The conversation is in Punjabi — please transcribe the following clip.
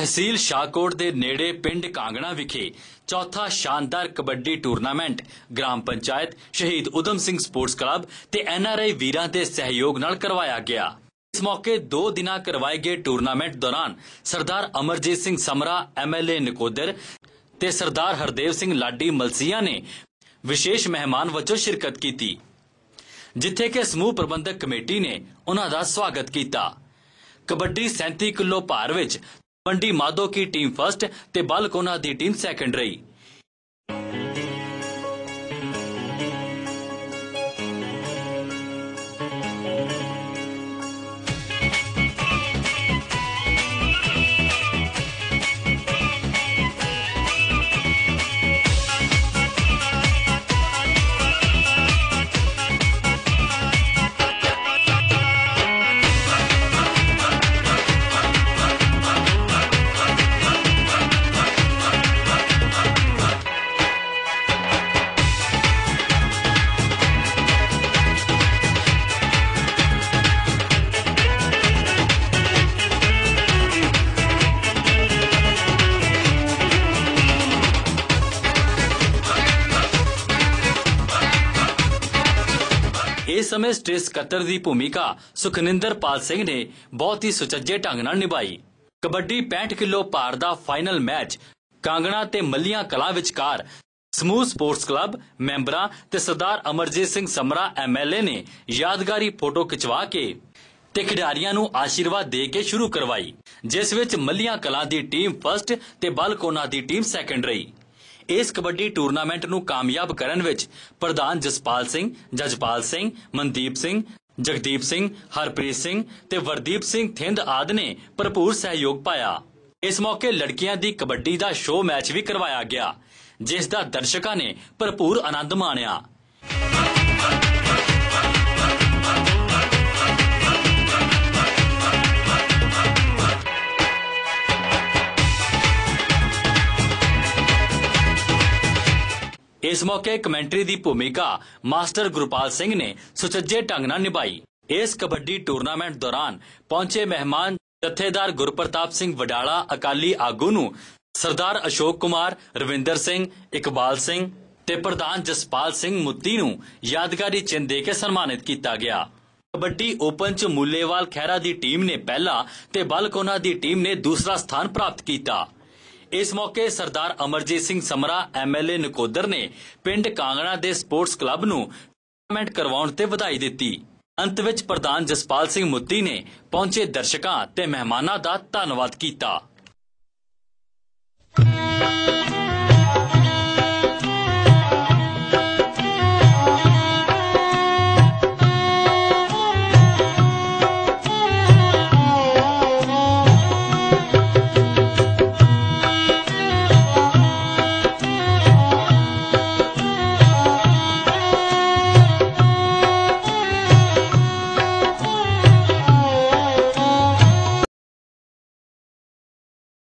ਤਹਿਸੀਲ ਸ਼ਾਹਕੋਟ ਦੇ ਨੇੜੇ ਪਿੰਡ ਕਾਂਗਣਾ ਵਿਖੇ ਚੌਥਾ ਸ਼ਾਨਦਾਰ ਕਬੱਡੀ ਟੂਰਨਾਮੈਂਟ, ਗ੍ਰਾਮ ਪੰਚਾਇਤ, ਸ਼ਹੀਦ ਉਦਮ ਸਿੰਘ ਸਪੋਰਟਸ ਕਲੱਬ ਤੇ ਐਨਆਰਆਈ ਵੀਰਾਂ ਦੇ ਸਹਿਯੋਗ ਨਾਲ ਕਰਵਾਇਆ ਗਿਆ। ਇਸ ਮੌਕੇ 2 ਦਿਨਾਂ ਕਰਵਾਏ ਗਏ ਟੂਰਨਾਮੈਂਟ ਦੌਰਾਨ ਸਰਦਾਰ ਅਮਰਜੀਤ ਸਿੰਘ ਸਮਰਾ ਐਮਐਲਏ ਨਕੋਦਰ ਤੇ ਸਰਦਾਰ ਹਰਦੇਵ ਸਿੰਘ ਲਾਡੀ ਮਲਸੀਆ ਨੇ ਵਿਸ਼ੇਸ਼ ਮਹਿਮਾਨ ਵਜੋਂ ਸ਼ਿਰਕਤ ਕੀਤੀ, ਜਿੱਥੇ ਕਿ ਸਮੂਹ ਪ੍ਰਬੰਧਕ ਕਮੇਟੀ ਨੇ ਉਹਨਾਂ ਦਾ ਸਵਾਗਤ ਕੀਤਾ। ਕਬੱਡੀ 37 ਕਿਲੋ ਭਾਰ ਵਿੱਚ ਮੰਡੀ ਮਾਧੋ ਕੀ ਟੀਮ ਫਸਟ ਤੇ ਬਲਕੋਨਾ ਦੀ ਟੀਮ ਸੈਕੰਡ ਰਹੀ। ਇਸ ਸਮੇਂ ਸਟੇਟ ਸਕੱਤਰ ਦੀ ਭੂਮਿਕਾ ਸੁਖਨਿੰਦਰ ਪਾਲ ਸਿੰਘ ਨੇ ਬਹੁਤ ਹੀ ਸੁਚੱਜੇ ਢੰਗ ਨਾਲ ਨਿਭਾਈ। ਕਬੱਡੀ 65 ਕਿਲੋ ਭਾਰ ਦਾ ਫਾਈਨਲ ਮੈਚ ਕਾਂਗਣਾ ਤੇ ਮੱਲੀਆਂ ਕਲਾਂ ਵਿਚਕਾਰ ਸਮੂਹ ਸਪੋਰਟਸ ਕਲੱਬ ਮੈਂਬਰਾਂ ਤੇ ਸਰਦਾਰ ਅਮਰਜੀਤ ਸਿੰਘ ਸਮਰਾ ਐਮਐਲਏ ਨੇ ਯਾਦਗਾਰੀ ਫੋਟੋ ਖਿਚਵਾ ਕੇ ਤੇ ਖਿਡਾਰੀਆਂ ਨੂੰ ਆਸ਼ੀਰਵਾਦ ਦੇ ਕੇ ਸ਼ੁਰੂ ਕਰਵਾਈ, ਜਿਸ ਵਿੱਚ ਮੱਲੀਆਂ ਕਲਾਂ ਦੀ ਟੀਮ ਫਸਟ ਤੇ ਬਲਕੋਨਾ ਦੀ ਟੀਮ ਸੈਕੰਡ ਰਹੀ। ਇਸ ਕਬੱਡੀ ਟੂਰਨਾਮੈਂਟ ਨੂੰ ਕਾਮਯਾਬ ਕਰਨ ਵਿੱਚ ਪ੍ਰਧਾਨ ਜਸਪਾਲ ਸਿੰਘ, ਜਜਪਾਲ ਸਿੰਘ, ਮਨਦੀਪ ਸਿੰਘ, ਜਗਦੀਪ ਸਿੰਘ, ਹਰਪ੍ਰੀਤ ਸਿੰਘ ਤੇ ਵਰਦੀਪ ਸਿੰਘ ਥਿੰਦ ਆਦ ਨੇ ਭਰਪੂਰ ਸਹਿਯੋਗ ਪਾਇਆ। ਇਸ ਮੌਕੇ ਲੜਕੀਆਂ ਦੀ ਕਬੱਡੀ ਦਾ ਸ਼ੋਅ ਮੈਚ ਵੀ ਕਰਵਾਇਆ ਗਿਆ, ਜਿਸ ਦਾ ਦਰਸ਼ਕਾਂ ਨੇ ਭਰਪੂਰ ਆਨੰਦ ਮਾਣਿਆ। ਇਸ ਮੌਕੇ ਕਮੈਂਟਰੀ ਦੀ ਭੂਮਿਕਾ ਮਾਸਟਰ ਗੁਰਪਾਲ ਸਿੰਘ ਨੇ ਸੁਚੱਜੇ ਢੰਗ ਨਾਲ ਨਿਭਾਈ। ਇਸ ਕਬੱਡੀ ਟੂਰਨਾਮੈਂਟ ਦੌਰਾਨ ਪਹੁੰਚੇ ਮਹਿਮਾਨ ਜਥੇਦਾਰ ਗੁਰਪ੍ਰਤਾਪ ਸਿੰਘ ਵਡਾਲਾ, ਅਕਾਲੀ ਆਗੂ ਨੂੰ ਸਰਦਾਰ ਅਸ਼ੋਕ ਕੁਮਾਰ, ਰਵਿੰਦਰ ਸਿੰਘ, ਇਕਬਾਲ ਸਿੰਘ ਤੇ ਪ੍ਰਧਾਨ ਜਸਪਾਲ ਸਿੰਘ ਮੁੱਤੀ ਨੂੰ ਯਾਦਗਾਰੀ ਚਿੰਨ੍ਹ ਦੇ ਕੇ ਸਨਮਾਨਿਤ ਕੀਤਾ ਗਿਆ। ਕਬੱਡੀ ਓਪਨ ਚ ਮੁੱਲੇਵਾਲ ਖਹਿਰਾ ਦੀ ਟੀਮ ਨੇ ਪਹਿਲਾ ਤੇ ਬਲਕੋਨਾ ਦੀ ਟੀਮ ਨੇ ਦੂਸਰਾ ਸਥਾਨ ਪ੍ਰਾਪਤ ਕੀਤਾ। ਇਸ ਮੌਕੇ ਸਰਦਾਰ ਅਮਰਜੀਤ ਸਿੰਘ ਸਮਰਾ ਐਮਐਲਏ ਨਕੋਦਰ ਨੇ ਪਿੰਡ ਕਾਂਗੜਾ ਦੇ ਸਪੋਰਟਸ ਕਲੱਬ ਨੂੰ ਟੂਰਨਾਮੈਂਟ ਕਰਵਾਉਣ ਤੇ ਵਧਾਈ ਦਿੱਤੀ। ਅੰਤ ਵਿੱਚ ਪ੍ਰਧਾਨ ਜਸਪਾਲ ਸਿੰਘ ਮੁੱਤੀ ਨੇ ਪਹੁੰਚੇ ਦਰਸ਼ਕਾਂ ਤੇ ਮਹਿਮਾਨਾਂ ਦਾ ਧੰਨਵਾਦ ਕੀਤਾ।